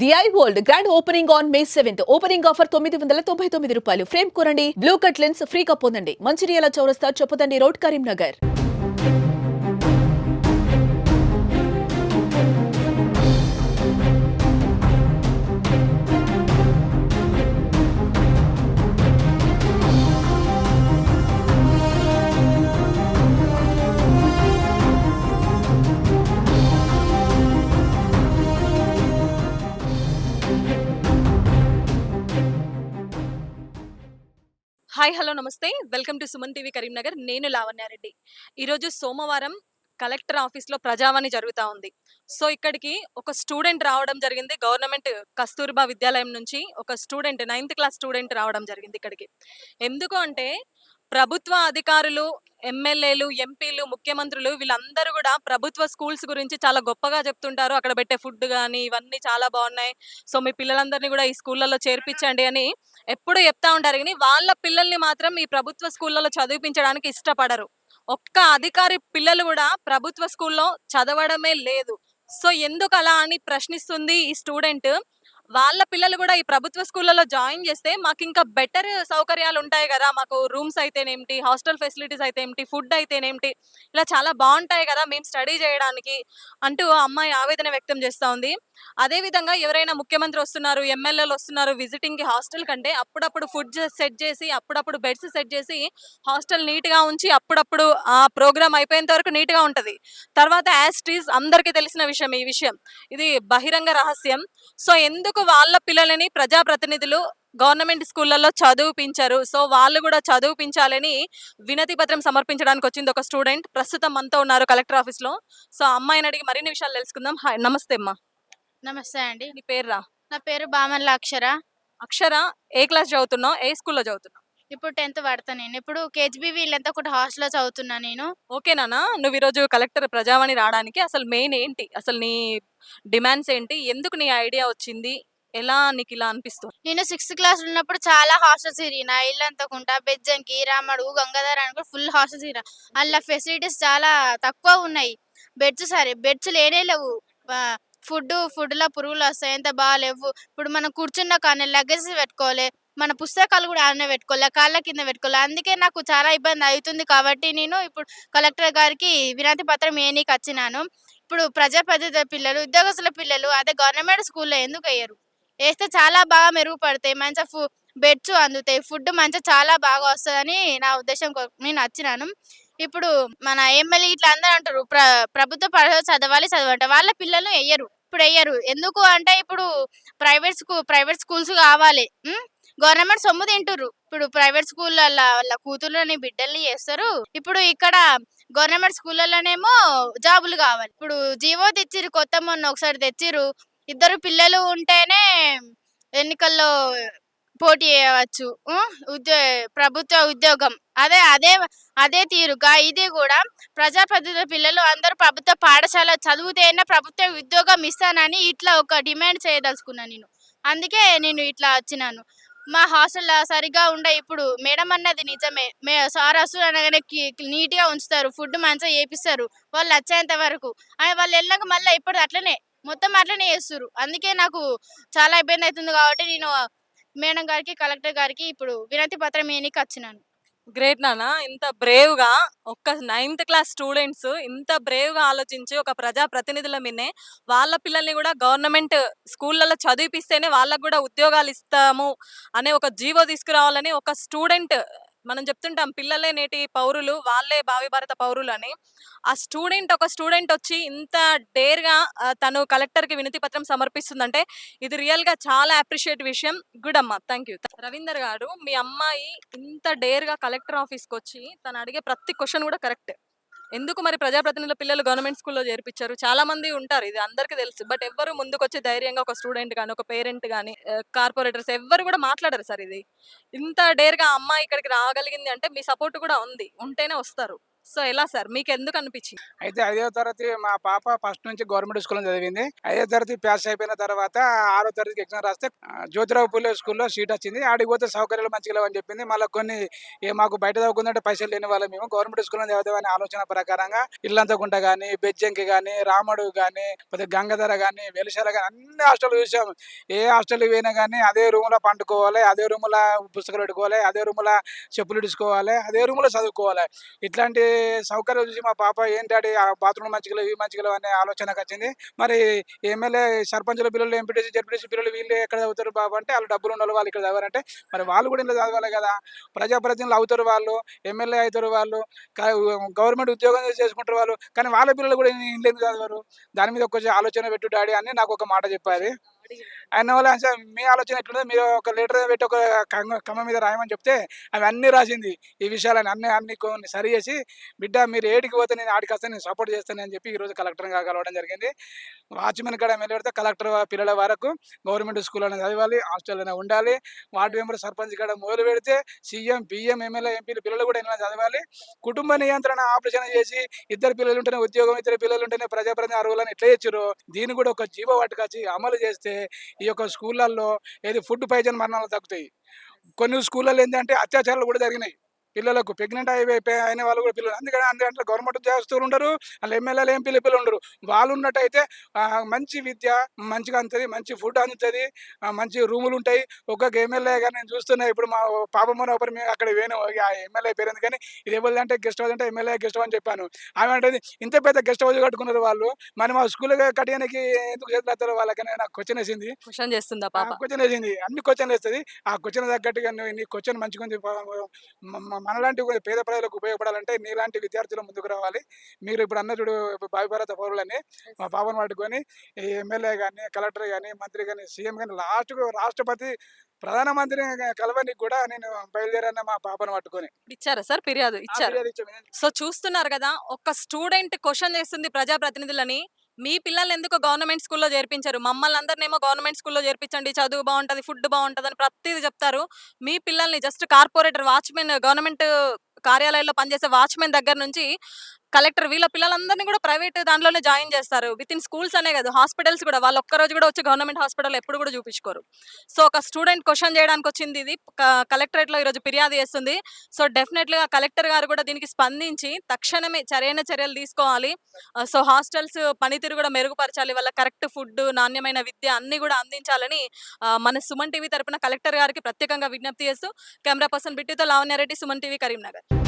The I World grand opening on May seventh opening offer తొమ్మిది వందల తొంభై తొమ్మిది రూపాయలు. ఫ్రేమ్ కొనండి. బ్లూ కట్ లెన్స్ ఫ్రీగా పొందండి. Mancherial Chowrasta Choppadandi road Karimnagar hi hello నమస్తే. Welcome to Suman TV Karimnagar. నేను లావణ్యారెడ్డి. ఈరోజు సోమవారం కలెక్టర్ ఆఫీస్లో ప్రజావాణి జరుగుతూ ఉంది. సో ఇక్కడికి ఒక స్టూడెంట్ రావడం జరిగింది. గవర్నమెంట్ కస్తూర్బా విద్యాలయం నుంచి ఒక స్టూడెంట్ నైన్త్ క్లాస్ స్టూడెంట్ రావడం జరిగింది ఇక్కడికి. ఎందుకు అంటే ప్రభుత్వ అధికారులు ఎమ్మెల్యేలు ఎంపీలు ముఖ్యమంత్రులు వీళ్ళందరూ కూడా ప్రభుత్వ స్కూల్స్ గురించి చాలా గొప్పగా చెప్తుంటారు. అక్కడ పెట్టే ఫుడ్ కానీ ఇవన్నీ చాలా బాగున్నాయి. సో మీ పిల్లలందరినీ కూడా ఈ స్కూళ్ళలో చేర్పించండి అని ఎప్పుడు చెప్తా ఉంటారు. కానీ వాళ్ళ పిల్లల్ని మాత్రం ఈ ప్రభుత్వ స్కూళ్ళలో చదివించడానికి ఇష్టపడరు. ఒక్క అధికారి పిల్లలు కూడా ప్రభుత్వ స్కూల్లో చదవడమే లేదు. సో ఎందుకు అలా అని ప్రశ్నిస్తుంది ఈ స్టూడెంట్. వాళ్ళ పిల్లలు కూడా ఈ ప్రభుత్వ స్కూళ్ళలో జాయిన్ చేస్తే మాకు ఇంకా బెటర్ సౌకర్యాలు ఉంటాయి కదా. మాకు రూమ్స్ అయితేనేమిటి హాస్టల్ ఫెసిలిటీస్ అయితే ఏమిటి ఫుడ్ అయితేనేమిటి ఇలా చాలా బాగుంటాయి కదా మేము స్టడీ చేయడానికి అంటూ అమ్మాయి ఆవేదన వ్యక్తం చేస్తూ ఉంది అదే విధంగా ఎవరైనా ముఖ్యమంత్రి వస్తున్నారు ఎమ్మెల్యేలు వస్తున్నారు విజిటింగ్కి హాస్టల్ కంటే అప్పుడప్పుడు ఫుడ్ సెట్ చేసి అప్పుడప్పుడు బెడ్స్ సెట్ చేసి హాస్టల్ నీట్గా ఉంచి అప్పుడప్పుడు ఆ ప్రోగ్రామ్ అయిపోయేంత వరకు నీట్గా ఉంటది. తర్వాత యాస్ట్రీస్ అందరికీ తెలిసిన విషయం ఈ విషయం. ఇది బహిరంగ రహస్యం. సో ఎందుకు వాళ్ళ పిల్లలని ప్రజాప్రతినిధులు గవర్నమెంట్ స్కూళ్ళల్లో చదివిపించారు. సో వాళ్ళు కూడా చదివిపించాలని వినతి పత్రం సమర్పించడానికి వచ్చింది ఒక స్టూడెంట్. ప్రస్తుతం మనతో ఉన్నారు కలెక్టర్ ఆఫీస్లో సో అమ్మాయిని అడిగి మరిన్ని విషయాలు తెలుసుకుందాం. హాయ్ నమస్తే అమ్మా. నమస్తే అండి. నీ పేరు రా నా పేరు బామల్ల అక్షర అక్షర ఏ క్లాస్ చదువుతున్నావు? ఏ స్కూల్లో చదువుతున్నావు? ఇప్పుడు టెన్త్ పడతా నేను. ఇప్పుడు కేజీబీ వీళ్ళంతా కూడా హాస్టల్లో చదువుతున్నా నేను. ఓకేనా నువ్వు ఈరోజు కలెక్టర్ ప్రజావాణి రావడానికి అసలు మెయిన్ ఏంటి? అసలు నీ డిమాండ్స్ ఏంటి? ఎందుకు నీ ఐడియా వచ్చింది? ఎలా నీకు ఇలా అనిపిస్తుంది? నేను సిక్స్త్ క్లాస్ ఉన్నప్పుడు చాలా హాస్టల్స్ తిరిగిన ఇల్లంతకుంటా బెజ్జంకి రామడు గంగాధర అని కూడా ఫుల్ హాస్టల్స్ తిరిగిన అందులో ఫెసిలిటీస్ చాలా తక్కువ ఉన్నాయి. బెడ్స్ సరే బెడ్స్ లేనే లేవు. ఫుడ్ ఫుడ్లో పురుగులు వస్తాయి. ఎంత బాగాలేవు. ఇప్పుడు మనం కూర్చున్న కానీ లగేజ్ పెట్టుకోవాలి. మన పుస్తకాలు కూడా ఆడనే పెట్టుకోవాలి కాళ్ళ కింద పెట్టుకోవాలి అందుకే నాకు చాలా ఇబ్బంది అవుతుంది కాబట్టి నేను ఇప్పుడు కలెక్టర్ గారికి వినతి పత్రం ఏనీకి వచ్చినాను ఇప్పుడు ప్రజాప్రతినిధుల పిల్లలు ఉద్యోగస్తుల పిల్లలు అదే గవర్నమెంట్ స్కూల్లో ఎందుకు వేయరు? వేస్తే చాలా బాగా మెరుగుపడతాయి మంచిగా ఫు బెడ్స్ అందుతాయి ఫుడ్ మంచిగా చాలా బాగా వస్తుందని నా ఉద్దేశం నేను వచ్చినాను ఇప్పుడు మన ఎమ్మెల్యే ఇట్లా అందరూ అంటారు ప్ర ప్రభుత్వ పాఠశాల చదవాలి చదవంట. వాళ్ళ పిల్లలు వేయరు ఇప్పుడు వేయరు. ఎందుకు అంటే ఇప్పుడు ప్రైవేట్ స్కూల్ ప్రైవేట్ స్కూల్స్ కావాలి గవర్నమెంట్ సొమ్ము తింటుర్రు. ఇప్పుడు ప్రైవేట్ స్కూళ్ళల్లో వాళ్ళ కూతుర్లని బిడ్డల్ని చేస్తారు. ఇప్పుడు ఇక్కడ గవర్నమెంట్ స్కూళ్ళలోనేమో జాబులు కావాలి. ఇప్పుడు జీవో తెచ్చిర్రు కొత్త మొన్న ఒకసారి తెచ్చిర్రు. ఇద్దరు పిల్లలు ఉంటేనే ఎన్నికల్లో పోటీ చేయవచ్చు. ఉద్యో ప్రభుత్వ ఉద్యోగం. అదే అదే అదే తీరుగా ఇది కూడా ప్రజాప్రతినిధుల పిల్లలు అందరూ ప్రభుత్వ పాఠశాల చదివితేనే ప్రభుత్వ ఉద్యోగం ఇస్తానని ఇట్లా ఒక డిమాండ్ చేయదలుచుకున్నాను నేను. అందుకే నేను ఇట్లా వచ్చినాను. మా హాస్టల్లో సరిగా ఉండే ఇప్పుడు మేడం అన్నది నిజమే. మే సార్ అసలు అనగానే నీట్గా ఉంచుతారు. ఫుడ్ మంచిగా చేపిస్తారు. వాళ్ళు వచ్చేంత వరకు. అని వాళ్ళు వెళ్ళాక మళ్ళీ ఇప్పుడు అట్లనే మొత్తం అట్లనే చేస్తారు అందుకే నాకు చాలా ఇబ్బంది అవుతుంది కాబట్టి నేను మేడం గారికి కలెక్టర్ గారికి ఇప్పుడు వినతి పత్రం ఏనికి వచ్చినాను. గ్రేట్ నాన్న. ఇంత బ్రేవ్గా ఒక్క నైన్త్ క్లాస్ స్టూడెంట్స్ ఇంత బ్రేవ్గా ఆలోచించి ఒక ప్రజా ప్రతినిధుల మీదే వాళ్ళ పిల్లల్ని కూడా గవర్నమెంట్ స్కూళ్ళలో చదివిపిస్తేనే వాళ్ళకు కూడా ఉద్యోగాలు ఇస్తాము అనే ఒక జీవో తీసుకురావాలని ఒక స్టూడెంట్ మనం చెప్తుంటాం పిల్లలే నేటి పౌరులు వాళ్ళే భావి భారత పౌరులు అని. ఆ స్టూడెంట్ ఒక స్టూడెంట్ వచ్చి ఇంత డేర్గా తను కలెక్టర్కి వినతి పత్రం సమర్పిస్తుందంటే ఇది రియల్గా చాలా అప్రిషియేట్ విషయం. గుడ్ అమ్మా థ్యాంక్ యూ రవీందర్ గారు మీ అమ్మాయి ఇంత డేర్గా కలెక్టర్ ఆఫీస్కి వచ్చి తను అడిగే ప్రతి క్వశ్చన్ కూడా కరెక్ట్. ఎందుకు మరి ప్రజాప్రతినిధుల పిల్లలు గవర్నమెంట్ స్కూల్లో చేర్పించారు? చాలా మంది ఉంటారు ఇది అందరికీ తెలుసు. బట్ ఎవ్వరు ముందుకొచ్చి ధైర్యంగా ఒక స్టూడెంట్ కానీ ఒక పేరెంట్ కానీ కార్పొరేటర్స్ ఎవ్వరు కూడా మాట్లాడరు సార్ ఇది. ఇంత డేర్గా అమ్మాయి ఇక్కడికి రాగలిగింది అంటే మీ సపోర్ట్ కూడా ఉంది ఉంటేనే వస్తారు. సో ఎలా సార్? మీకు ఎందుకు అనిపించింది అయితే ఐదో తరగతి మా పాప ఫస్ట్ నుంచి గవర్నమెంట్ స్కూల్లో చదివింది. ఐదో తరగతి పాస్ అయిపోయిన తర్వాత ఆరో తరగతికి ఎగ్జామ్ రాస్తే జ్యోతిరావు పూలే స్కూల్లో సీట్ వచ్చింది. ఆడికి పోతే సౌకర్యాలు మంచిగా లేవని చెప్పింది. మళ్ళీ కొన్ని ఏ మాకు బయట చదువుకుందంటే పైసలు లేని వాళ్ళం మేము. గవర్నమెంట్ స్కూల్లో చదివామని ఆలోచన ప్రకారంగా ఇల్లంతకుంట కానీ బెజ్జంకి కానీ రాముడు కానీ పోతే గంగధర కానీ వెలిశాల కానీ అన్ని హాస్టల్ చూసాము ఏ హాస్టల్ పోయినా కానీ అదే రూమ్లో పండుకోవాలి అదే రూమ్లో పుస్తకాలు పెట్టుకోవాలి అదే రూమ్లో చెప్పులు ఇడుచుకోవాలి అదే రూమ్లో చదువుకోవాలి. ఇట్లాంటి సౌకర్యం చూసి మా పాప ఏంటి డాడీ ఆ బాత్రూమ్ మంచిగా ఇవి మంచిగా అనే ఆలోచనకు వచ్చింది. మరి ఎమ్మెల్యే సర్పంచుల పిల్లలు ఎంపీటీసీ జడ్పీటీసీ పిల్లలు వీళ్ళు ఎక్కడ చదువుతారు బాబు అంటే వాళ్ళు డబ్బులు ఉన్న వాళ్ళు ఇక్కడ చదవాలంటే మరి వాళ్ళు కూడా ఇలా చదవాలి కదా. ప్రజాప్రతినిధులు అవుతారు వాళ్ళు ఎమ్మెల్యే అవుతారు వాళ్ళు గవర్నమెంట్ ఉద్యోగం చేసుకుంటారు వాళ్ళు కానీ వాళ్ళ పిల్లలు కూడా ఇల్లు ఎందుకు చదవరు? దాని మీద కొంచెం ఆలోచన పెట్టు డాడీ అని నాకు ఒక మాట చెప్పారు. ఆయన వల్ల మీ ఆలోచన ఎట్లుందో? మీరు ఒక లీటర్ పెట్టి ఒక కమ్మ మీద రాయమని చెప్తే అవి అన్ని రాసింది ఈ విషయాలని అన్ని అన్ని కొన్ని సరి చేసి బిడ్డ మీరు ఏడికి పోతే నేను ఆడికి వస్తే నేను సపోర్ట్ చేస్తాను అని చెప్పి ఈరోజు కలెక్టర్ కలవడం జరిగింది. వాచ్మెన్ కాడ పెడితే కలెక్టర్ పిల్లల వరకు గవర్నమెంట్ స్కూల్లోనే చదవాలి హాస్టల్లోనే ఉండాలి. వార్డు మెంబర్ సర్పంచ్ కాడ మొదలు పెడితే సీఎం పిఎం ఎమ్మెల్యే ఎంపీలు పిల్లలు కూడా ఇలా చదవాలి. కుటుంబ నియంత్రణ ఆపరేషన్ చేసి ఇద్దరు పిల్లలు ఉంటేనే ఉద్యోగం ఇద్దరు పిల్లలు ఉంటేనే ప్రజాప్రతినిధి అర్హులని ఎట్లా ఇచ్చారు దీన్ని కూడా ఒక జీవో పట్టుకొచ్చి అమలు చేస్తే ఈ యొక్క స్కూళ్ళల్లో ఏది ఫుడ్ పైజన్ మరణాలు తగ్గుతాయి. కొన్ని స్కూళ్ళల్లో ఏంటంటే అత్యాచారాలు కూడా జరిగినాయి. పిల్లలకు ప్రెగ్నెంట్ అయిపోయి అయిన వాళ్ళు కూడా పిల్లలు. అందుకని అందుకంటే గవర్నమెంట్ ఉద్యోగస్తులు ఉండరు వాళ్ళు ఎమ్మెల్యేలు ఏం పిల్లలు పిల్లలు ఉండరు. వాళ్ళు ఉన్నట్టయితే మంచి విద్య మంచిగా అందుతుంది మంచి ఫుడ్ అందుతుంది మంచి రూములు ఉంటాయి. ఒక్కొక్క ఎమ్మెల్యే కానీ నేను చూస్తున్నా ఇప్పుడు మా పాపమ్మని ఒకరు మేము అక్కడ వేను ఆ ఎమ్మెల్యే పేరు ఎందుకని ఇది ఎవరిది అంటే గెస్ట్ హౌస్ అంటే ఎమ్మెల్యే గెస్ట్ హౌస్ అని చెప్పాను. ఆమె అంటే ఇంత పెద్ద గెస్ట్ హౌస్ కట్టుకున్నారు వాళ్ళు మరి మా స్కూల్ కట్టడానికి ఎందుకు చేతులు ఎత్తారో వాళ్ళకని నాకు క్వశ్చన్ వేసింది. క్వశ్చన్ చేస్తుందా పాప? క్వశ్చన్ వేసింది అన్ని క్వశ్చన్ వేస్తుంది. ఆ క్వశ్చన్ తగ్గట్టుగా నీ క్వశ్చన్ మంచిగా ఉంది మనలాంటి కొంచెం పేద ప్రజలకు ఉపయోగపడాలంటే నీలాంటి విద్యార్థులు ముందుకు రావాలి. మీరు ఇప్పుడు అన్న చూడు భావి భారత పౌరులని మా పాపను పట్టుకొని ఎమ్మెల్యే కానీ కలెక్టర్ కానీ మంత్రి కానీ సీఎం కానీ లాస్ట్కు రాష్ట్రపతి ప్రధానమంత్రి కలవనికి కూడా నేను బయలుదేరాను మా పాపను పట్టుకొని. ఇచ్చారా సార్? ఫిర్యాదు ఇచ్చారు. సో చూస్తున్నారు కదా ఒక స్టూడెంట్ క్వశ్చన్ చేస్తుంది ప్రజాప్రతినిధులని. మీ పిల్లల్ని ఎందుకు గవర్నమెంట్ స్కూల్లో చేర్పించారు? మమ్మల్ని అందరినేమో గవర్నమెంట్ స్కూల్లో చేర్పించండి. చదువు బాగుంటది ఫుడ్ బాగుంటది అని ప్రతిదీ చెప్తారు. మీ పిల్లల్ని జస్ట్ కార్పొరేటర్ వాచ్మెన్ గవర్నమెంట్ కార్యాలయాల్లో పనిచేసే వాచ్మెన్ దగ్గర నుంచి కలెక్టర్ వీళ్ళ పిల్లలందరినీ కూడా ప్రైవేట్ దాంట్లోనే జాయిన్ చేస్తారు. విత్ ఇన్ స్కూల్స్ అనే కాదు హాస్పిటల్స్ కూడా. వాళ్ళు ఒక్కరోజు కూడా వచ్చి గవర్నమెంట్ హాస్పిటల్ ఎప్పుడు కూడా చూపించుకోరు. సో ఒక స్టూడెంట్ క్వశ్చన్ చేయడానికి వచ్చింది ఇది. కలెక్టరేట్లో ఈరోజు ఫిర్యాదు చేస్తుంది. సో డెఫినెట్లీగా కలెక్టర్ గారు కూడా దీనికి స్పందించి తక్షణమే సరైన చర్యలు తీసుకోవాలి. సో హాస్టల్స్ పనితీరు కూడా మెరుగుపరచాలి. వాళ్ళ కరెక్ట్ ఫుడ్ నాణ్యమైన విద్య అన్ని కూడా అందించాలని మన సుమన్ టీవీ తరపున కలెక్టర్ గారికి ప్రత్యేకంగా విజ్ఞప్తి చేస్తూ కెమెరా పర్సన్ బిట్టితో లావణ్యారెడ్డి సుమన్ టీవీ కరీంనగర్.